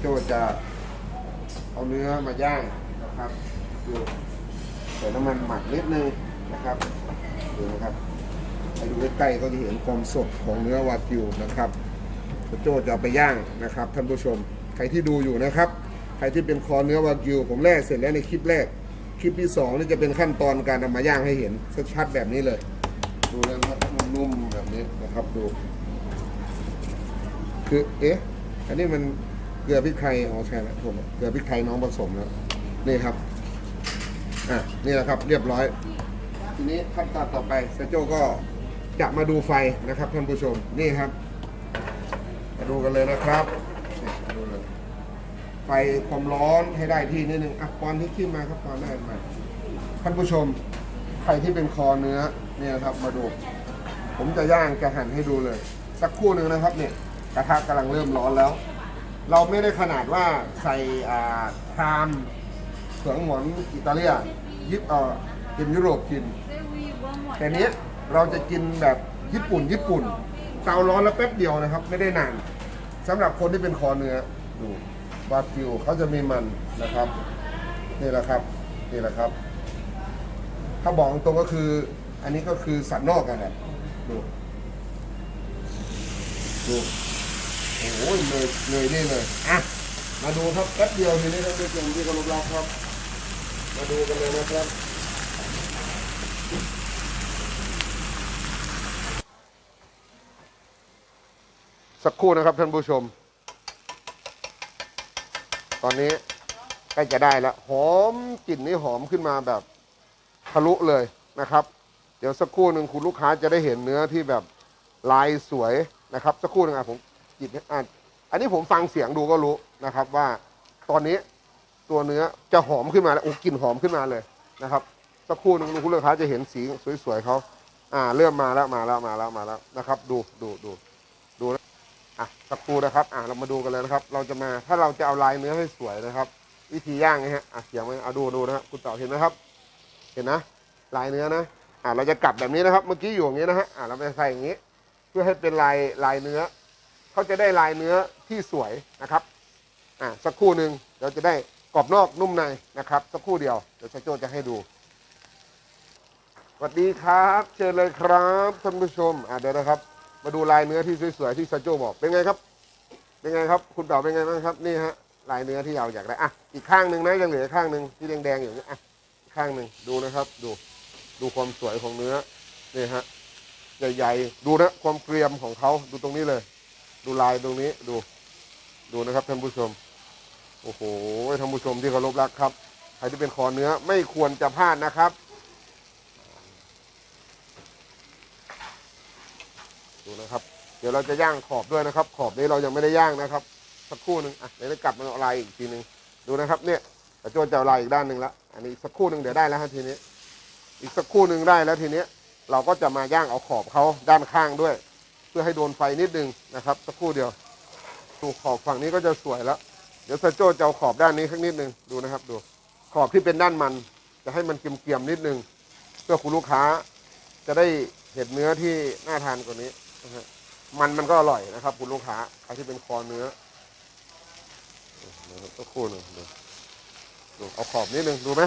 โจจะเอาเนื้อมาย่างนะครับดูใส่น้ำมันหมักนิดนึงนะครับดูนะครับให้ดูใกล้ๆก็จะเห็นความสดของเนื้อวากิวนะครับโจจะเอาไปย่างนะครับท่านผู้ชมใครที่ดูอยู่นะครับใครที่เป็นคอเนื้อวากิวผมแรกเสร็จแล้วในคลิปแรก คลิปที่สองนี่จะเป็นขั้นตอนการเอามาย่างให้เห็นชัดๆแบบนี้เลย ดูแล้วนะครับนุ่มๆแบบนี้นะครับดู คือเอ๊ะอันนี้มัน เกลือพริกไทยอ๋อใช่แล้วผมเกลือพริกไทยน้องผสมแล้วนี่ครับอะนี่แหละครับ เรียบร้อย ทีนี้ขั้นตอนต่อไปเซโจก็จะมาดูไฟนะครับท่านผู้ชมนี่ครับ มาดูกันเลยนะครับดูเลยไฟความร้อนให้ได้ที่นิดนึงอะปอนที่ขึ้นมาครับปอนได้มาท่านผู้ชมใครที่เป็นคอเนื้อเนี่ยครับมาดู ผมจะย่างจะหั่นให้ดูเลย สักครู่หนึ่งนะครับเนี่ยกระทะกำลังเริ่มร้อนแล้ว เราไม่ได้ขนาดว่าใส่อ่าชามเขืองหมอนอิตาเลียนยิบเอ่อเป็นยุโรปกิน แต่เนี้ยเราจะกินแบบญี่ปุ่น ญี่ปุ่น เตาร้อนแล้วแป๊บเดียวนะครับ ไม่ได้นานสำหรับคนที่เป็นคอเนื้อดูวากิวเขาจะมีมันนะครับนี่แหละครับนี่แหละครับ ถ้าบอกตรงก็คือ อันนี้ก็คือสันนอกกันแหละดูดู โอ้ยเลยเลยนี่เลยอะมาดูครับแป๊บเดียวทีนี้ท่านผู้ชมที่เคารพรักครับ มาดูกันเลยนะครับสักครู่นะครับท่านผู้ชม ตอนนี้ใกล้จะได้แล้ว หอมกลิ่นนี่หอมขึ้นมาแบบทะลุเลยนะครับ เดี๋ยวสักครู่หนึ่งคุณลูกค้าจะได้เห็นเนื้อที่แบบลายสวยนะครับ สักครู่หนึงอะผม หยิบให้อ่านอันนี้ผมฟังเสียงดูก็รู้นะครับว่าตอนนี้ตัวเนื้อจะหอมขึ้นมาแล้วโอ้กลิ่นหอมขึ้นมาเลยนะครับสักครู่หนึ่งคุณลูกค้าจะเห็นสีสวยๆเขาอ่าเริ่มมาแล้วมาแล้วมาแล้วมาแล้วนะครับ ดูดูดูอะสักครู่นะครับ อะเรามาดูกันเลยนะครับ เราจะมาถ้าเราจะเอาลายเนื้อให้สวยนะครับ วิธีย่างนะฮะอะเสียงไหมเอาดูดูนะครับคุณต่อเห็นไหมครับ เห็นนะ ลายเนื้อนะอะเราจะกลับแบบนี้นะครับ เมื่อกี้อยู่อย่างนี้นะฮะอะเราไปใส่อย่างนี้ เพื่อให้เป็นลายลายเนื้อ เขาจะได้ลายเนื้อที่สวยนะครับอะสักครู่หนึ่งเราจะได้กรอบนอกนุ่มในนะครับ สักครู่เดียวเดี๋ยวชาโจจะให้ดูสวัสดีครับ เชิญเลยครับท่านผู้ชมอะเดี๋ยวนะครับ มาดูลายเนื้อที่สวยๆที่ซาโจบอกเป็นไงครับ เป็นไงครับ คุณเต่าเป็นไงบ้างครับนี่ฮะลายเนื้อที่เราอยากได้อะอีกข้างหนึ่งนะยังเหลือข้างหนึ่งที่แดงๆอยู่นี่อะข้างหนึ่งดูนะครับดูดูความสวยของเนื้อนี่ฮะใหญ่ๆดูนะความเกรียมของเขาดูตรงนี้เลย ดูลายตรงนี้ดู ดูนะครับท่านผู้ชม โอ้โหท่านผู้ชมที่เคารพรักครับใครที่เป็นคอเนื้อไม่ควรจะพลาดนะครับ ดูนะครับ เดี๋ยวเราจะย่างขอบด้วยนะครับ ขอบนี้เรายังไม่ได้ย่างนะครับ สักครู่หนึ่งอะเดี๋ยวจะกลับมาเอาลายอีกทีหนึ่งดูนะครับ เนี่ยแต่โจจะเอาลายอีกด้านหนึ่งละอันนี้สักครู่หนึ่งเดี๋ยวได้แล้วฮะทีนี้ อีกสักครู่หนึ่งได้แล้วทีนี้เราก็จะมาย่างเอาขอบเขาด้านข้างด้วย พื่อให้โดนไฟนิดนึงนะครับสักครู่เดียว ดูขอบฝั่งนี้ก็จะสวยแล้วเดี๋ยวซาโจจะเอาขอบด้านนี้ข้างนิดนึงดูนะครับ ดูขอบที่เป็นด้านมัน จะให้มันเกรียมๆนิดนึง เพื่อคุณลูกค้าจะได้เห็นเนื้อที่น่าทานกว่านี้นะฮะมันมันก็อร่อยนะครับ คุณลูกค้าใครที่เป็นคอเนื้อนะครับสักครู่หนึ่งดูดูเอาขอบนิดนึงดูไหม